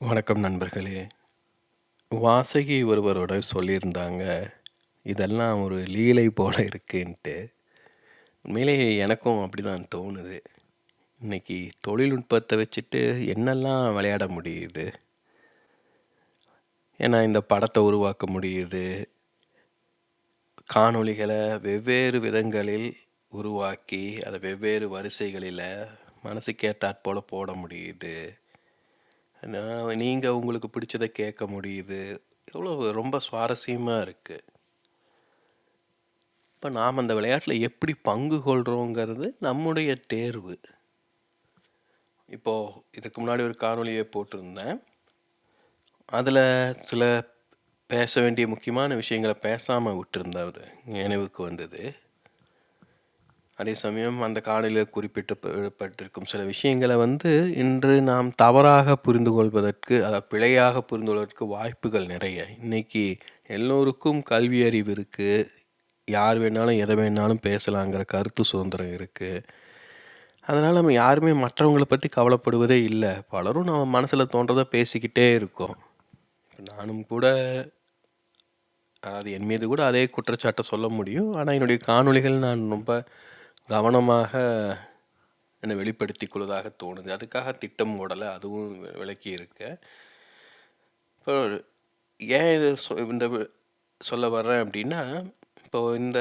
வணக்கம் நண்பர்களே! வாசகி ஒருவரோட சொல்லியிருந்தாங்க. இதெல்லாம் ஒரு லீலை போல் இருக்குன்ட்டு. உண்மையிலே எனக்கும் அப்படிதான் தோணுது. இன்னைக்கு தொழில்நுட்பத்தை வச்சுட்டு என்னெல்லாம் விளையாட முடியுது? ஏன்னா, இந்த படத்தை உருவாக்க முடியுது. காணொளிகளை வெவ்வேறு விதங்களில் உருவாக்கி, அதை வெவ்வேறு வரிசைகளில் மனசுக்கு போல் போட முடியுது. நான் நீங்க உங்களுக்கு பிடிச்சத கேட்க முடியுது. எவ்வளோ ரொம்ப சுவாரஸ்யமா இருக்கு. இப்ப நாம் அந்த விளையாட்டுல எப்படி பங்கு கொள்றோங்கிறது நம்முடைய தேர்வு. இப்போ இதுக்கு முன்னாடி ஒரு காணொளிய போட்டிருந்தேன். அதுல சில பேச வேண்டிய முக்கியமான விஷயங்கள பேசாம விட்டிருந்தாரு. நினைவுக்கு வந்தது. அதே சமயம் அந்த காணொலியில் குறிப்பிட்டப்பட்டிருக்கும் பட்டிருக்கும் சில விஷயங்களை வந்து இன்று நாம் தவறாக புரிந்து கொள்வதற்கு, அதாவது பிழையாக புரிந்து கொள்வதற்கு வாய்ப்புகள் நிறைய. இன்றைக்கி எல்லோருக்கும் கல்வி அறிவு இருக்குது யார் வேணாலும் எதை வேணாலும் பேசலாங்கிற கருத்து சுதந்திரம் இருக்குது அதனால் நம்ம யாருமே மற்றவங்களை பற்றி கவலைப்படுவதே இல்லை பலரும் நம்ம மனசில் தோன்றதை பேசிக்கிட்டே இருக்கோம். நானும் கூட அதாவது என் மீது கூட அதே குற்றச்சாட்டை சொல்ல முடியும். ஆனால் என்னுடைய காணொளிகள் நான் ரொம்ப கவனமாக என்னை வெளிப்படுத்தி கொள்வதாக தோணுது. அதுக்காக திட்டம் ஓடலை அதுவும் விளக்கி இருக்கேன் இப்போ ஏன் இது சொ இந்த சொல்ல வர்றேன் அப்படின்னா, இப்போ இந்த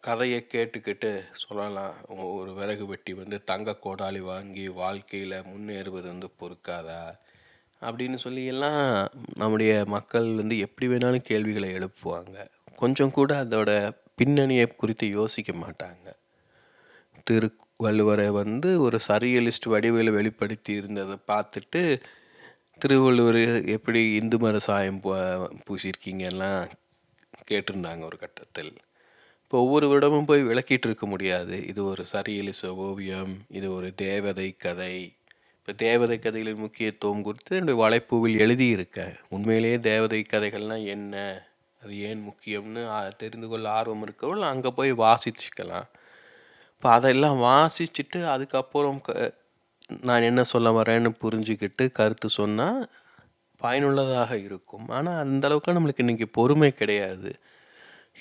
கதையை கேட்டுக்கிட்டு சொல்லலாம். ஒரு விறகு வெட்டி வந்து தங்க கோடாலி வாங்கி வாழ்க்கையில் முன்னேறுவது வந்து பொறுக்காதா? அப்படின்னு சொல்லி எல்லாம் நம்முடைய மக்கள் வந்து எப்படி வேணாலும் கேள்விகளை எழுப்புவாங்க. கொஞ்சம் கூட அதோட பின்னணியை குறித்து யோசிக்க மாட்டாங்க. திருவள்ளுவரை வந்து ஒரு சரியலிஸ்ட் வடிவில் வெளிப்படுத்தி இருந்ததை பார்த்துட்டு, திருவள்ளுவர் எப்படி இந்து மத சாயம் பூ பூசியிருக்கீங்கலாம் கேட்டிருந்தாங்க ஒரு கட்டத்தில். இப்போ ஒவ்வொரு வருடமும் போய் விளக்கிட்டு இருக்க முடியாது. இது ஒரு சரியலிச ஓவியம். இது ஒரு தேவதை கதை. இப்போ தேவதை கதைகளின் முக்கியத்துவம் குறித்து என்னுடைய வலைப்பூவில் எழுதியிருக்கேன். உண்மையிலேயே தேவதை கதைகள்னால் என்ன? அது ஏன் முக்கியம்னு தெரிந்து கொள்ள ஆர்வம் இருக்கிறவர்கள் அங்கே போய் வாசிச்சுக்கலாம். இப்போ அதெல்லாம் வாசிச்சுட்டு அதுக்கப்புறம் க நான் என்ன சொல்ல வரேன்னு புரிஞ்சுக்கிட்டு கருத்து சொன்னால் பயனுள்ளதாக இருக்கும். ஆனால் அந்த அளவுக்கு நம்மளுக்கு இன்னைக்கு பொறுமை கிடையாது.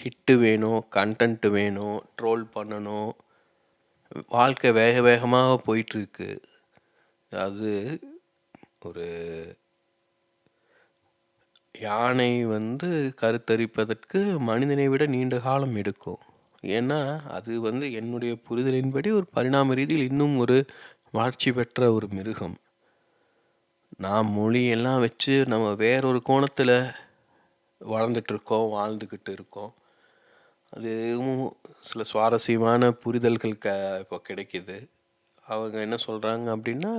ஹிட்டு வேணும், கண்டென்ட்டு வேணும், ட்ரோல் பண்ணணும். வாழ்க்கை வேக வேகமாக போயிட்டுருக்கு. அது ஒரு யானை வந்து கருத்தரிப்பதற்கு மனிதனை விட நீண்ட காலம் எடுக்கும். ஏன்னா, அது வந்து என்னுடைய புரிதலின்படி ஒரு பரிணாம ரீதியில் இன்னும் ஒரு வளர்ச்சி பெற்ற ஒரு மிருகம். நாம் மொழியெல்லாம் வச்சு நம்ம வேறொரு கோணத்தில் வளர்ந்துட்டுருக்கோம், வாழ்ந்துக்கிட்டு இருக்கோம். அதுவும் சில சுவாரஸ்யமான புரிதல்கள் க இப்போ கிடைக்கிது அவங்க என்ன சொல்கிறாங்க அப்படின்னா,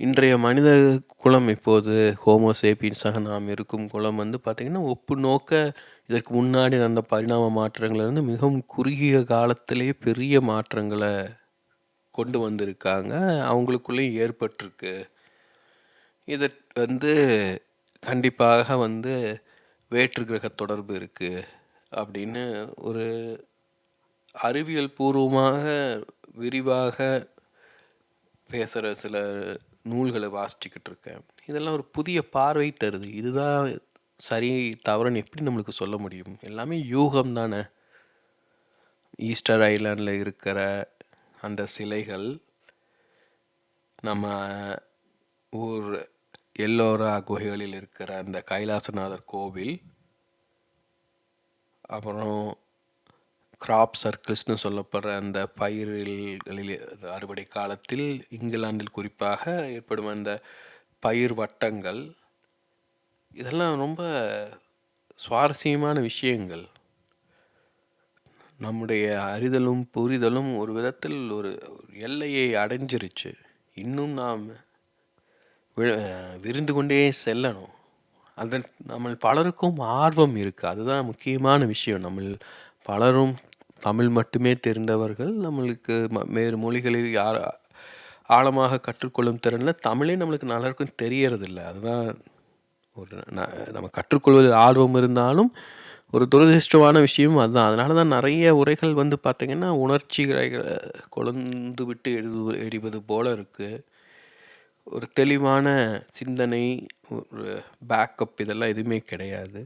இன்றைய மனித குலம் இப்போது ஹோமோசேபின்ஸாக நாம் இருக்கும் குலம் வந்து பார்த்திங்கன்னா ஒப்பு நோக்க இதற்கு முன்னாடி நடந்த பரிணாம மாற்றங்கள்லேருந்து மிகவும் குறுகிய காலத்திலே பெரிய மாற்றங்களை கொண்டு வந்திருக்காங்க. அவங்களுக்குள்ளேயும் ஏற்பட்டிருக்கு. இது வந்து கண்டிப்பாக வந்து வேற்று கிரக தொடர்பு இருக்குது அப்படின்னு ஒரு அறிவியல் பூர்வமாக, விரிவாக பேசுகிற சில நூல்களை வாசிச்சுக்கிட்டு இருக்கேன். இதெல்லாம் ஒரு புதிய பார்வை தருது. இதுதான் சரி, தவறுன்னு எப்படி நம்மளுக்கு சொல்ல முடியும்? எல்லாமே யூகம் தானே ஈஸ்டர் ஐலாண்டில் இருக்கிற அந்த சிலைகள், நம்ம ஊர் எல்லோரா குகைகளில் இருக்கிற அந்த கைலாசநாதர் கோவில், அப்புறம் கிராப் சர்க்கிள்ஸ்னு சொல்லப்படுற அந்த பயிர்களில் அறுவடை காலத்தில் இங்கிலாந்தில் குறிப்பாக ஏற்படும் அந்த பயிர் வட்டங்கள், இதெல்லாம் ரொம்ப சுவாரஸ்யமான விஷயங்கள். நம்முடைய அறிதலும், புரிதலும் ஒரு விதத்தில் ஒரு எல்லையை அடைஞ்சிருச்சு. இன்னும் நாம் வி விரிந்து கொண்டே செல்லணும். அதன் நம்மள் பலருக்கும் ஆர்வம் இருக்குது அதுதான் முக்கியமான விஷயம். நம்மள் பலரும் தமிழ் மட்டுமே தெரிந்தவர்கள். நம்மளுக்கு ம வேறு மொழிகளில் யார் ஆழமாக கற்றுக்கொள்ளும் திறனில் தமிழே நம்மளுக்கு நல்லாருக்கும் தெரியறதில்ல. அதுதான் ஒரு ந நம்ம கற்றுக்கொள்வதில் ஆர்வம் இருந்தாலும், ஒரு துரதிர்ஷ்டமான விஷயம் அதுதான். அதனால தான் நிறைய உரைகள் வந்து பார்த்திங்கன்னா உணர்ச்சிகளை கொழுந்து விட்டு எழுது எறிவது போல் இருக்குது ஒரு தெளிவான சிந்தனை, ஒரு பேக்கப் இதெல்லாம் எதுவுமே கிடையாது.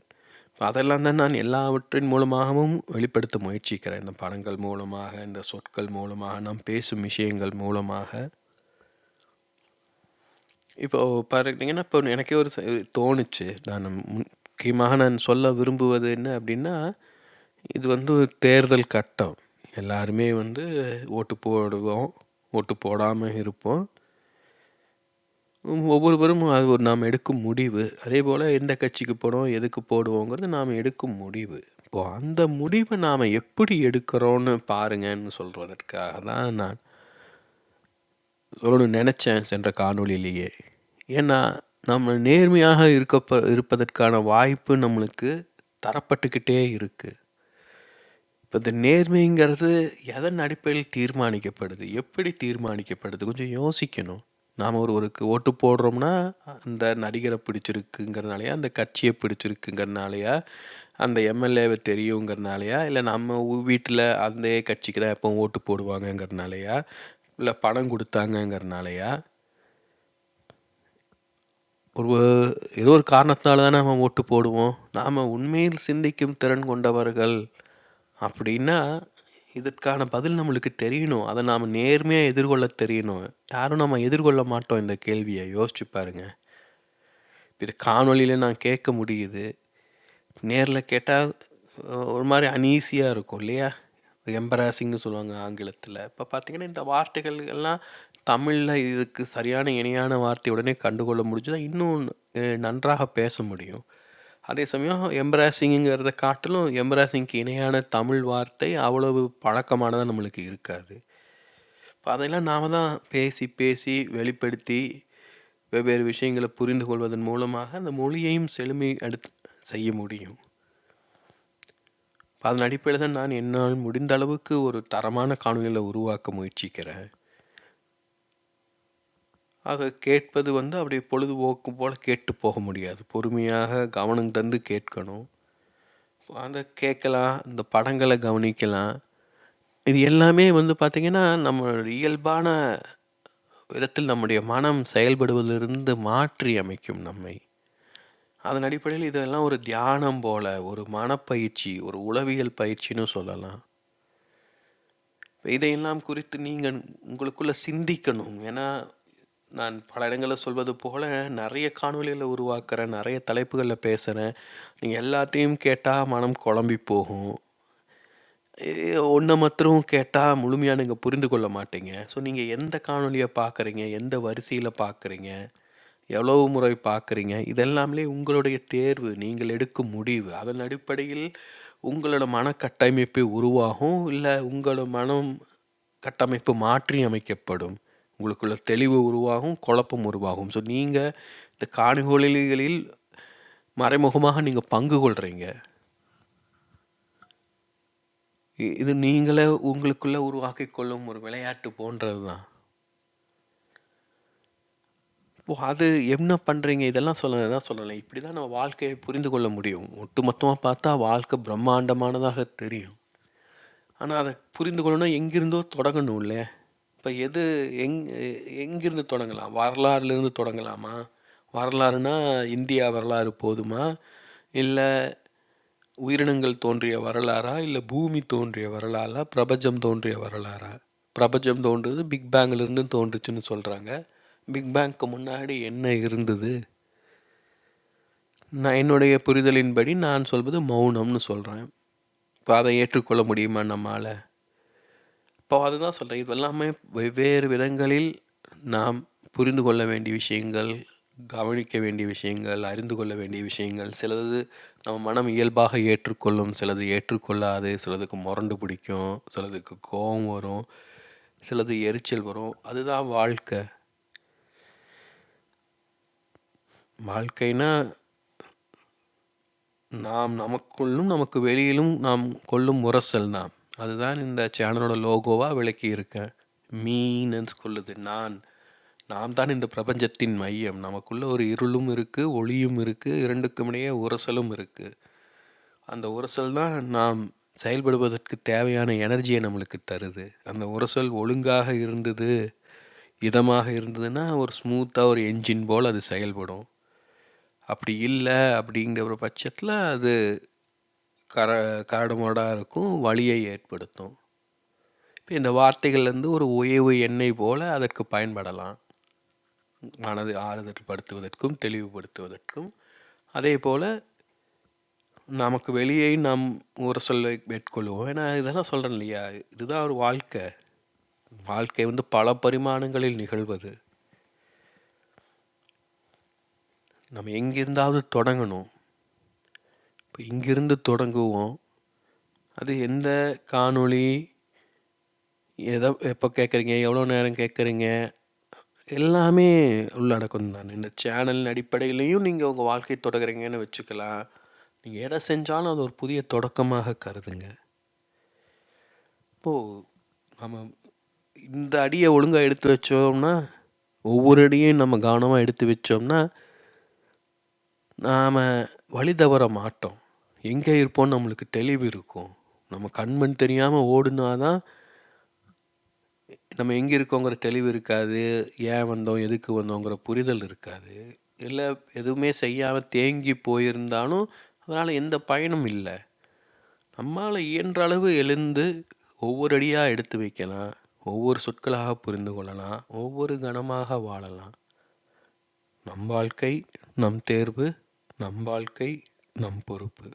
அதெல்லாம் தான் நான் எல்லாவற்றின் மூலமாகவும் வெளிப்படுத்த முயற்சிக்கிறேன். இந்த படங்கள் மூலமாக, இந்த சொற்கள் மூலமாக, நாம் பேசும் விஷயங்கள் மூலமாக. இப்போ பார்த்தீங்கன்னா, இப்போ எனக்கே ஒரு ச தோணுச்சு. நான் முக்கியமாக நான் சொல்ல விரும்புவது என்ன அப்படின்னா, இது வந்து ஒரு தேர்தல் கட்டம். எல்லாருமே வந்து ஓட்டு போடுவோம். ஓட்டு போடாமல் இருப்போம். ஒவ்வொருவரும் அது ஒரு நாம் எடுக்கும் முடிவு. அதே போல் எந்த கட்சிக்கு போடுவோம், எதுக்கு போடுவோங்கிறது நாம் எடுக்கும் முடிவு. இப்போது அந்த முடிவை நாம் எப்படி எடுக்கிறோன்னு பாருங்கன்னு சொல்கிறதற்காக தான் நான் சொல்லணும்னு நினச்சேன் சென்ற காணொலியிலேயே ஏன்னா, நம்ம நேர்மையாக இருக்கப்ப இருப்பதற்கான வாய்ப்பு நம்மளுக்கு தரப்பட்டுக்கிட்டே இருக்குது இப்போ இந்த நேர்மைங்கிறது எதன் அடிப்படையில் தீர்மானிக்கப்படுது? எப்படி தீர்மானிக்கப்படுது? கொஞ்சம் யோசிக்கணும். நாம் ஒருவருக்கு ஓட்டு போடுறோம்னா, அந்த நடிகரை பிடிச்சிருக்குங்கிறனாலையா அந்த கட்சியை பிடிச்சிருக்குங்கிறனாலயா, அந்த எம்எல்ஏவை தெரியுங்கிறனாலையா இல்லை நம்ம வீட்டில் அந்த கட்சிக்கு தான் எப்போ ஓட்டு போடுவாங்கங்கிறனாலையா இல்லை பணம் கொடுத்தாங்கங்கிறனாலையா ஒரு ஏதோ ஒரு காரணத்தினால தானே நம்ம ஓட்டு போடுவோம். நாம் உண்மையில் சிந்திக்கும் திறன் கொண்டவர்கள் அப்படின்னா, இதற்கான பதில் நம்மளுக்கு தெரியணும். அதை நாம் நேர்மையாக எதிர்கொள்ள தெரியணும். யாரும் நம்ம எதிர்கொள்ள மாட்டோம் இந்த கேள்வியை யோசிச்சு பாருங்க. இது காணொலியில் நான் கேட்க முடியுது. நேரில் கேட்டால் ஒரு மாதிரி அன்ஈஸியாக இருக்கும் இல்லையா? எம்பராசிங்னு சொல்லுவாங்க ஆங்கிலத்தில் இப்போ பார்த்தீங்கன்னா, இந்த வார்த்தைகள் எல்லாம் தமிழில் இதுக்கு சரியான இணையான வார்த்தை உடனே கண்டுகொள்ள முடிஞ்சா, இன்னும் நன்றாக பேச முடியும். அதே சமயம் எம்ப்ராசிங்கிறத காட்டிலும் எம்ப்ராசிங்க்கு இணையான தமிழ் வார்த்தை அவ்வளவு பழக்கமானதாக நம்மளுக்கு இருக்காது. இப்போ அதையெல்லாம் நாம தான் பேசி, பேசி வெளிப்படுத்தி, வெவ்வேறு விஷயங்களை புரிந்து கொள்வதன் மூலமாக அந்த மொழியையும் செழுமை எடுத்து செய்ய முடியும். அதன் அடிப்படையில் தான் நான் என்னால் முடிந்த அளவுக்கு ஒரு தரமான காணொலிகளை உருவாக்க முயற்சிக்கிறேன். அதை கேட்பது வந்து அப்படி பொழுதுபோக்கு போல் கேட்டு போக முடியாது. பொறுமையாக கவனம் தந்து கேட்கணும். அதை கேட்கலாம், இந்த படங்களை கவனிக்கலாம். இது எல்லாமே வந்து பார்த்திங்கன்னா நம்மளோட இயல்பான விதத்தில் நம்முடைய மனம் செயல்படுவதிலிருந்து மாற்றி அமைக்கும் நம்மை. அதன் அடிப்படையில் இதெல்லாம் ஒரு தியானம் போல, ஒரு மனப்பயிற்சி, ஒரு உளவியல் பயிற்சின்னு சொல்லலாம். இதையெல்லாம் குறித்து நீங்கள் உங்களுக்குள்ளே சிந்திக்கணும். ஏன்னா, நான் பல இடங்களில் சொல்வது போல் நிறைய காணொளிகள உருவாக்குறேன். நிறைய தலைப்புகளில் பேசுகிறேன் நீங்கள் எல்லாத்தையும் கேட்டால் மனம் குழம்பி போகும். ஒன்றை மாத்திரம் கேட்டால் முழுமையாக நீங்கள் புரிந்து கொள்ள மாட்டீங்க. ஸோ நீங்கள் எந்த காணொலியை பார்க்குறீங்க? எந்த வரிசையில் பார்க்குறீங்க? எவ்வளவு முறை பார்க்குறீங்க? இதெல்லாமே உங்களுடைய தேர்வு. நீங்கள் எடுக்கும் முடிவு. அதன் அடிப்படையில் உங்களோட மன கட்டமைப்பு உருவாகும். இல்லை உங்களோட மனம் கட்டமைப்பு மாற்றி அமைக்கப்படும். உங்களுக்குள்ள தெளிவு உருவாகும், குழப்பம் உருவாகும். ஸோ நீங்கள் இந்த காணொளிகளில் மறைமுகமாக நீங்கள் பங்கு கொள்கிறீங்க இது நீங்களே உங்களுக்குள்ளே உருவாக்கி கொள்ளும் ஒரு விளையாட்டு போன்றது தான். இப்போ அது என்ன பண்ணுறீங்க இதெல்லாம் சொல்ல தான் சொல்லலாம் இப்படி தான் நம்ம வாழ்க்கையை புரிந்து கொள்ள முடியும். ஒட்டுமொத்தமாக பார்த்தா வாழ்க்கை பிரம்மாண்டமானதாக தெரியும். ஆனால் அதை புரிந்து கொள்ளணும் எங்கிருந்தோ தொடங்கணும் இல்லையா? இப்போ எது எங் எங்கிருந்து தொடங்கலாம்? வரலாறுலேருந்து தொடங்கலாமா? வரலாறுனா இந்தியா வரலாறு போதுமா? இல்லை உயிரினங்கள் தோன்றிய வரலாறா? இல்லை பூமி தோன்றிய வரலாறா? பிரபஞ்சம் தோன்றிய வரலாறா? பிரபஞ்சம் தோன்றது பிக் பேங்கிலிருந்து தோன்றுச்சுன்னு சொல்கிறாங்க பிக் பேங்க்கு முன்னாடி என்ன இருந்தது? நான் என்னுடைய புரிதலின்படி நான் சொல்வது மௌனம்னு சொல்கிறேன் இப்போ அதை ஏற்றுக்கொள்ள முடியுமா நம்மளால் இப்போ அதுதான் சொல்கிறேன் இது எல்லாமே வெவ்வேறு விதங்களில் நாம் புரிந்து கொள்ள வேண்டிய விஷயங்கள், கவனிக்க வேண்டிய விஷயங்கள், அறிந்து கொள்ள வேண்டிய விஷயங்கள். சிலது நம்ம மனம் இயல்பாக ஏற்றுக்கொள்ளும். சிலது ஏற்றுக்கொள்ளாது. சிலதுக்கு முரண்டு பிடிக்கும். சிலதுக்கு கோபம் வரும். சிலது எரிச்சல் வரும். அதுதான் வாழ்க்கை. வாழ்க்கைனா நாம் நமக்குள்ளும், நமக்கு வெளியிலும் நாம் கொள்ளும் உரசல் தான். அதுதான் இந்த சேனலோட லோகோவாக விளக்கியிருக்கேன். மீன்னு சொல்லுது. நான். நாம் தான் இந்த பிரபஞ்சத்தின் மையம். நமக்குள்ளே ஒரு இருளும் இருக்குது ஒளியும் இருக்குது இரண்டுக்கும் இடையே உரசலும் இருக்குது அந்த உரசல் தான் நாம் செயல்படுவதற்கு தேவையான எனர்ஜியை நம்மளுக்கு தருது. அந்த உரசல் ஒழுங்காக இருந்தது. இதமாக இருந்ததுன்னா ஒரு ஸ்மூத்தாக ஒரு என்ஜின் போல் அது செயல்படும். அப்படி இல்லை அப்படிங்கிற பட்சத்தில் அது கர கரடுமுரடா இருக்கும். வழியை ஏற்படுத்தும். இப்போ இந்த வார்த்தைகள்லேருந்து ஒரு உயவு எண்ணெய் போல் அதற்கு பயன்படலாம். மனது ஆறுதல் படுத்துவதற்கும், தெளிவுபடுத்துவதற்கும். அதேபோல நமக்கு வெளியே நாம் ஒரு சொல்லை மேற்கொள்வோம். ஏன்னா இதெல்லாம் சொல்கிறேன் இல்லையா? இதுதான் ஒரு வாழ்க்கை. வாழ்க்கை வந்து பல பரிமாணங்களில் நிகழ்வது. நம்ம எங்கிருந்தாவது தொடங்கணும். இப்போ இங்கிருந்து தொடங்குவோம். அது எந்த காணொளி, எதை எப்போ கேட்குறீங்க? எவ்வளோ நேரம் கேட்குறீங்க? எல்லாமே உள்ளடக்கம் தான் இந்த சேனலின் அடிப்படையிலையும் நீங்கள் உங்கள் வாழ்க்கை தொடங்குறீங்கன்னு வச்சுக்கலாம். நீங்கள் எதை செஞ்சாலும் அது ஒரு புதிய தொடக்கமாக கருதுங்க. இப்போது நம்ம இந்த அடியை ஒழுங்காக எடுத்து வச்சோம்னா, ஒவ்வொரு அடியையும் நம்ம கவனமாக எடுத்து வச்சோம்னா, நாம் வழி தவற மாட்டோம். எங்கே இருப்போம்னு நம்மளுக்கு தெளிவு இருக்கும். நம்ம கண்மண் தெரியாமல் ஓடுனா தான் நம்ம எங்கே இருக்கோங்கிற தெளிவு இருக்காது. ஏன் வந்தோம்? எதுக்கு வந்தோங்கிற புரிதல் இருக்காது. இல்லை எதுவுமே செய்யாமல் தேங்கி போயிருந்தாலும், அதனால் எந்த பயனும் இல்லை நம்மால் இயன்ற அளவு எழுந்து ஒவ்வொரு அடியாக எடுத்து வைக்கலாம். ஒவ்வொரு சொற்களாக புரிந்து கொள்ளலாம். ஒவ்வொரு கணமாக வாழலாம். நம் வாழ்க்கை, நம் தேர்வு, நம் வாழ்க்கை, நம் பொறுப்பு.